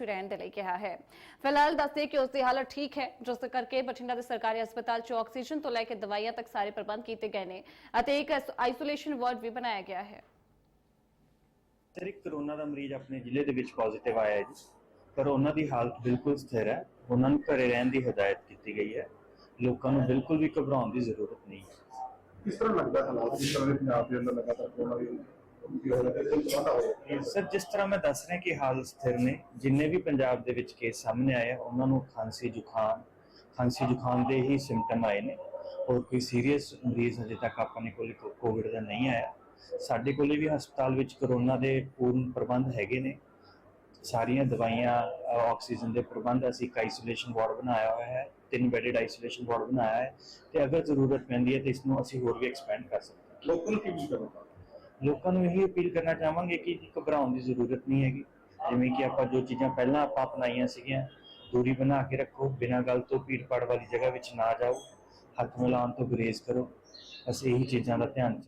ਵਿੱਚ ਰਹਿਣ ਦੇ ਲਈ ਕਿਹਾ ਹੈ। ਫਿਲਹਾਲ ਦੱਸਦੇ ਕਿ ਉਸ ਦੀ ਹਾਲਤ ਠੀਕ ਹੈ ਜਿਸ ਕਰਕੇ ਬਠਿੰਡਾ ਦੇ ਸਰਕਾਰੀ ਹਸਪਤਾਲ 'ਚ ਆਕਸੀਜਨ ਤੋਂ ਲੈ ਕੇ ਦਵਾਈਆਂ ਤੱਕ ਸਾਰੇ ਪ੍ਰਬੰਧ ਕੀਤੇ ਗਏ ਨੇ ਅਤੇ ਇੱਕ ਆਈਸੋਲੇਸ਼ਨ ਵਾਰਡ ਵੀ ਬਣਾਇਆ ਗਿਆ ਹੈ। ਸਰ ਇੱਕ ਕਰੋਨਾ ਦਾ ਮਰੀਜ਼ ਆਪਣੇ ਜ਼ਿਲ੍ਹੇ ਦੇ ਵਿੱਚ ਪੋਜ਼ਿਟਿਵ ਆਇਆ ਹੈ ਜੀ। ਪਰ ਉਹਨਾਂ ਦੀ ਹਾਲਤ ਬਿਲਕੁਲ ਸਥਿਰ ਹੈ। ਉਹਨਾਂ ਨੂੰ ਘਰੇ ਰਹਿਣ ਦੀ ਹਦਾਇਤ ਕੀਤੀ ਗਈ ਹੈ। ਲੋਕਾਂ ਨੂੰ ਬਿਲਕੁਲ ਵੀ ਘਬਰਾਉਣ ਦੀ ਜ਼ਰੂਰਤ ਨਹੀਂ ਹੈ। ਕਿਸ ਤਰ੍ਹਾਂ ਲੱਗਦਾ ਹਾਲਾਤ? ਜਿਸ ਤਰ੍ਹਾਂ ਦੇ ਪੰਜਾਬ ਦੇ ਅੰਦਰ ਲਗਾਤਾਰ ਕੋਰੋਨਾ ਦੀ ਸਰ ਜਿਸ ਤਰ੍ਹਾਂ ਮੈਂ ਦੱਸ ਰਿਹਾ ਕਿ ਹਾਲ ਸਥਿਰ ਨੇ ਜਿੰਨੇ ਵੀ ਪੰਜਾਬ ਦੇ ਵਿੱਚ ਕੇਸ ਸਾਹਮਣੇ ਆਏ ਆ, ਉਹਨਾਂ ਨੂੰ ਖਾਂਸੀ ਜ਼ੁਕਾਮ ਖਾਂਸੀ ਜ਼ੁਕਾਮ ਦੇ ਹੀ ਸਿੰਪਟਮ ਆਏ ਨੇ। ਔਰ ਕੋਈ ਸੀਰੀਅਸ ਮਰੀਜ਼ ਅਜੇ ਤੱਕ ਆਪਣੇ ਕੋਲ ਕੋਵਿਡ ਦਾ ਨਹੀਂ ਆਇਆ। ਸਾਡੇ ਕੋਲੇ ਵੀ ਹਸਪਤਾਲ ਵਿੱਚ ਕਰੋਨਾ ਦੇ ਪੂਰਨ ਪ੍ਰਬੰਧ ਹੈਗੇ ਨੇ। ਸਾਰੀਆਂ ਦਵਾਈਆਂ ਅ, ਆਕਸੀਜਨ ਦੇ ਪ੍ਰਬੰਧ ਅਸੀਂ ਇੱਕ ਆਈਸੋਲੇਸ਼ਨ ਵਾਰਡ ਬਣਾਇਆ ਹੋਇਆ ਹੈ ਤਿੰਨ ਬੈਡਡ ਆਈਸੋਲੇਸ਼ਨ ਵਾਰਡ ਬਣਾਇਆ ਹੈ। ਤੇ ਅਗਰ ਜ਼ਰੂਰਤ ਪੈਂਦੀ ਹੈ ਤਾਂ ਇਸ ਨੂੰ ਅਸੀਂ ਹੋਰ ਵੀ ਐਕਸਪੈਂਡ ਕਰ ਸਕਦੇ ਹਾਂ। ਲੋਕਾਂ ਨੂੰ ਕੀ ਕਰਨਾ ਲੋਕਾਂ ਨੂੰ ਇਹੀ ਅਪੀਲ ਕਰਨਾ ਚਾਹਾਂਗੇ ਕਿ ਘਬਰਾਉਣ ਦੀ ਜ਼ਰੂਰਤ ਨਹੀਂ ਹੈਗੀ। ਜਿਵੇਂ ਕਿ ਆਪਾਂ ਜੋ ਚੀਜ਼ਾਂ ਪਹਿਲਾਂ ਆਪਾਂ ਅਪਣਾਈਆਂ ਸੀਗੀਆਂ, ਦੂਰੀ ਬਣਾ ਕੇ ਰੱਖੋ, ਬਿਨਾਂ ਗੱਲ ਤੋਂ ਭੀੜ ਭਾੜ ਵਾਲੀ ਜਗ੍ਹਾ ਵਿੱਚ ਨਾ ਜਾਓ। ਹੱਥ ਮਿਲਾਉਣ ਤੋਂ ਗੁਰੇਜ਼ ਕਰੋ। ਅਸੀਂ ਇਹੀ ਚੀਜ਼ਾਂ ਦਾ ਧਿਆਨ